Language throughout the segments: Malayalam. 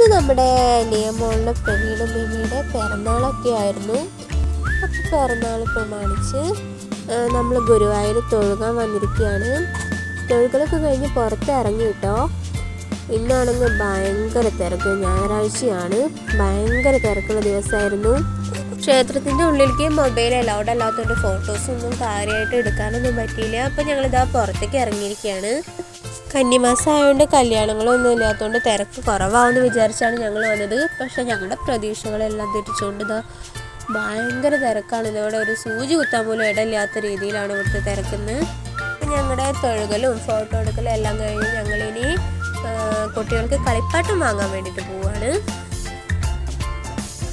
ഇന്ന് നമ്മുടെ നിയമമുള്ള പ്രവീണ ബേബിയുടെ പിറന്നാളൊക്കെ ആയിരുന്നു. അപ്പോൾ പിറന്നാൾ പ്രമാണിച്ച് നമ്മൾ ഗുരുവായൂർ തൊഴുകാൻ വന്നിരിക്കുകയാണ്. തൊഴുകളൊക്കെ കഴിഞ്ഞ് പുറത്ത് ഇറങ്ങി കേട്ടോ. ഇന്നാണെങ്കിൽ ഭയങ്കര തിരക്ക്. ഞായറാഴ്ചയാണ്. ഭയങ്കര തിരക്കുള്ള ദിവസമായിരുന്നു. ക്ഷേത്രത്തിന്റെ ഉള്ളിലേക്ക് മൊബൈൽ അലൗഡ് അല്ലാത്തതുകൊണ്ട് ഫോട്ടോസൊന്നും കാര്യമായിട്ട് എടുക്കാനൊന്നും പറ്റിയില്ല. അപ്പം ഞങ്ങളിതാ പുറത്തേക്ക് ഇറങ്ങിയിരിക്കുകയാണ്. കന്നിമാസം ആയതുകൊണ്ട് കല്യാണങ്ങളൊന്നും ഇല്ലാത്തതുകൊണ്ട് തിരക്ക് കുറവാണെന്ന് വിചാരിച്ചാണ് ഞങ്ങൾ വന്നത്. പക്ഷേ ഞങ്ങളുടെ പ്രതീക്ഷകളെല്ലാം തിരിച്ചുകൊണ്ട് ഇതാ ഭയങ്കര തിരക്കാണ്. ഇതോടെ ഒരു സൂചി കുത്താൻ പോലും ഇടയില്ലാത്ത രീതിയിലാണ് ഇവിടുത്തെ തിരക്കുന്നത് ഞങ്ങളുടെ തൊഴുകലും ഫോട്ടോ എടുക്കലും എല്ലാം കഴിഞ്ഞ് ഞങ്ങളിനി കുട്ടികൾക്ക് കളിപ്പാട്ടം വാങ്ങാൻ വേണ്ടിയിട്ട് പോവാണ്.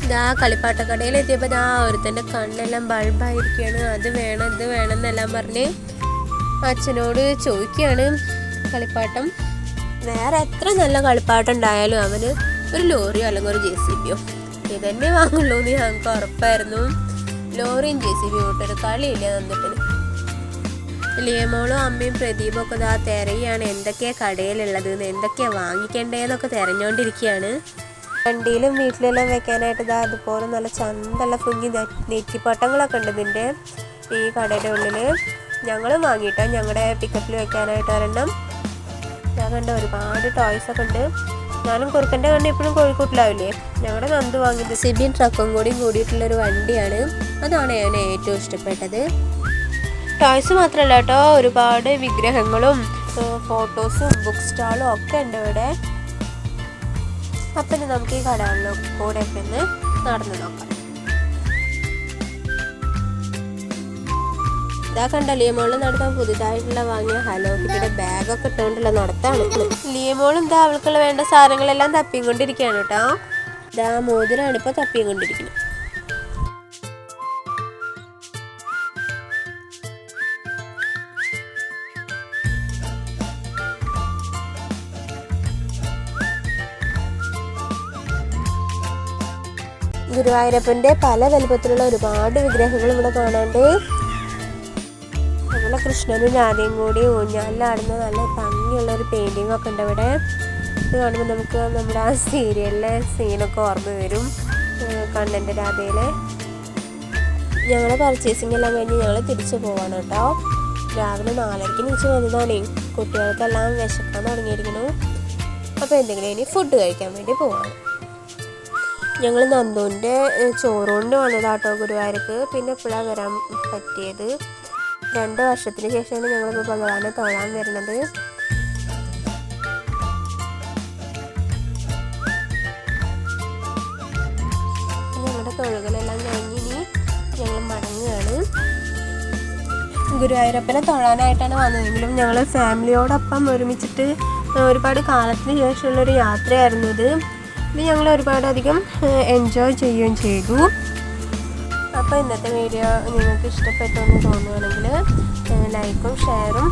ഇതാ കളിപ്പാട്ടക്കടയിൽ എത്തിയപ്പോൾ ഇതാ ഒരുത്തന്റെ കണ്ണെല്ലാം ബൾബായിരിക്കുകയാണ് അത് വേണം ഇത് വേണം എന്നെല്ലാം പറഞ്ഞ് അച്ഛനോട് ചോദിക്കുകയാണ് കളിപ്പാട്ടം. വേറെ എത്ര നല്ല കളിപ്പാട്ടം ഉണ്ടായാലും അവന് ഒരു ലോറിയോ അല്ലെങ്കിൽ ഒരു ജെ സി ബിയോ ഇതന്നെ വാങ്ങുള്ളൂ എന്ന് ഞങ്ങൾക്ക് ഉറപ്പായിരുന്നു. ലോറിയും ജെ സി ബി വിട്ടൊരു കളിയില്ല തന്നിട്ടിന്. ലിയമോളും അമ്മയും പ്രദീപും ഒക്കെ ഇതാ തിരയാണ്. എന്തൊക്കെയാണ് കടയിലുള്ളത്? എന്തൊക്കെയാണ് വാങ്ങിക്കേണ്ടതെന്നൊക്കെ തിരഞ്ഞുകൊണ്ടിരിക്കുകയാണ് വണ്ടിയിലും വീട്ടിലെല്ലാം വെക്കാനായിട്ട് ഇതാ അതുപോലെ നല്ല ചന്തള്ള കുഞ്ഞി നെറ്റിപ്പട്ടങ്ങളൊക്കെ ഉണ്ട് ഇതിന്റെ. ഈ കടയുടെ ഉള്ളിൽ ഞങ്ങളും വാങ്ങിയിട്ടോ ഞങ്ങളുടെ പിക്കപ്പിൽ വെക്കാനായിട്ട് ഒരെണ്ണം. ഞാൻ കണ്ട ഒരുപാട് ടോയ്സ് ഒക്കെ ഉണ്ട്. ഞാനും കുറുക്കന്റെ കണ്ണ് ഇപ്പോഴും കോഴിക്കോട്ടിലാവില്ലേ? ഞങ്ങളുടെ നന്ദു വാങ്ങിയത്. സിബിൻ ട്രക്കും കൂടി കൂടിയിട്ടുള്ളൊരു വണ്ടിയാണ്. അതാണ് ഞാൻ ഏറ്റവും ഇഷ്ടപ്പെട്ടത്. ടോയ്സ് മാത്രമല്ല കേട്ടോ. ഒരുപാട് വിഗ്രഹങ്ങളും ഫോട്ടോസും ബുക്ക് സ്റ്റാളും ഒക്കെ ഉണ്ട് ഇവിടെ. അപ്പം നമുക്ക് ഈ കടകളിലും കൂടെ ഒക്കെ ഒന്ന് നടന്നു നോക്കാം. ഇതാ കണ്ട? ലിയമോൾ നടത്താൻ പുതുതായിട്ടുള്ള വാങ്ങിയ ഹലോ കിട്ടിയുടെ ബാഗൊക്കെ ഇട്ടുകൊണ്ടുള്ള നടത്താണ് ലിയമോളും ഇതാ അവൾക്കുള്ള വേണ്ട സാധനങ്ങളെല്ലാം തപ്പിയും കൊണ്ടിരിക്കുകയാണ് കേട്ടോ. ഇതാ മോതിരാണ് ഇപ്പൊ തപ്പിയും കൊണ്ടിരിക്കുന്നത് ഗുരുവായൂരപ്പന്റെ പല വലുപ്പത്തിലുള്ള ഒരുപാട് വിഗ്രഹങ്ങൾ ഇവിടെ കാണാണ്ട് നമ്മളെ കൃഷ്ണനും രാധയും കൂടി ഊഞ്ഞാലിലാടുന്ന നല്ല ഭംഗിയുള്ള ഒരു പെയിന്റിംഗ് ഒക്കെ ഉണ്ട് ഇവിടെ. ഇത് കാണുമ്പോൾ നമുക്ക് നമ്മുടെ ആ സീരിയലിലെ സീനൊക്കെ ഓർമ്മ വരും. കണ്ണന്റെ രാധയിലെ ഞങ്ങൾ പർച്ചേസിംഗ് എല്ലാം കഴിഞ്ഞ് ഞങ്ങൾ തിരിച്ചു പോവാണ് കേട്ടോ. രാവിലെ നാലരയ്ക്ക് നീച്ച് വന്നതാണേ. കുട്ടികൾക്കെല്ലാം വിശക്കാൻ തുടങ്ങിയിരിക്കുന്നു. അപ്പോൾ എന്തെങ്കിലും ഇനി ഫുഡ് കഴിക്കാൻ വേണ്ടി പോവാണ്. ഞങ്ങൾ നന്ദുവിന്റെ ചോറുകൊണ്ട് വന്നതാട്ടോ ഗുരുവായൂർക്ക്. പിന്നെ എപ്പോഴാണ് വരാൻ പറ്റിയത്? രണ്ട് വർഷത്തിന് ശേഷമാണ് ഞങ്ങളിപ്പോൾ ഭഗവാനെ തൊഴാൻ വരുന്നത്. ഞങ്ങളുടെ തൊഴുകളെല്ലാം കഴിഞ്ഞ് ഇനി ഞങ്ങൾ മടങ്ങുകയാണ്. ഗുരുവായൂരപ്പനെ തൊഴാനായിട്ടാണ് വന്നതെങ്കിലും ഞങ്ങൾ ഫാമിലിയോടൊപ്പം ഒരുമിച്ചിട്ട് ഒരുപാട് കാലത്തിന് ശേഷമുള്ളൊരു യാത്രയായിരുന്നു ഇത്. ഇത് ഞങ്ങൾ ഒരുപാടധികം എൻജോയ് ചെയ്യുകയും ചെയ്തു. അപ്പോൾ ഇന്നത്തെ വീഡിയോ നിങ്ങൾക്ക് ഇഷ്ടപ്പെട്ടു എന്ന് തോന്നുകയാണെങ്കിൽ ലൈക്കും ഷെയറും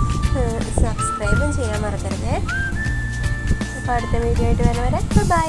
സബ്സ്ക്രൈബും ചെയ്യാൻ മറക്കരുത്. അപ്പോൾ അടുത്ത വീഡിയോ ആയിട്ട് വരുന്നവരെ ബൈ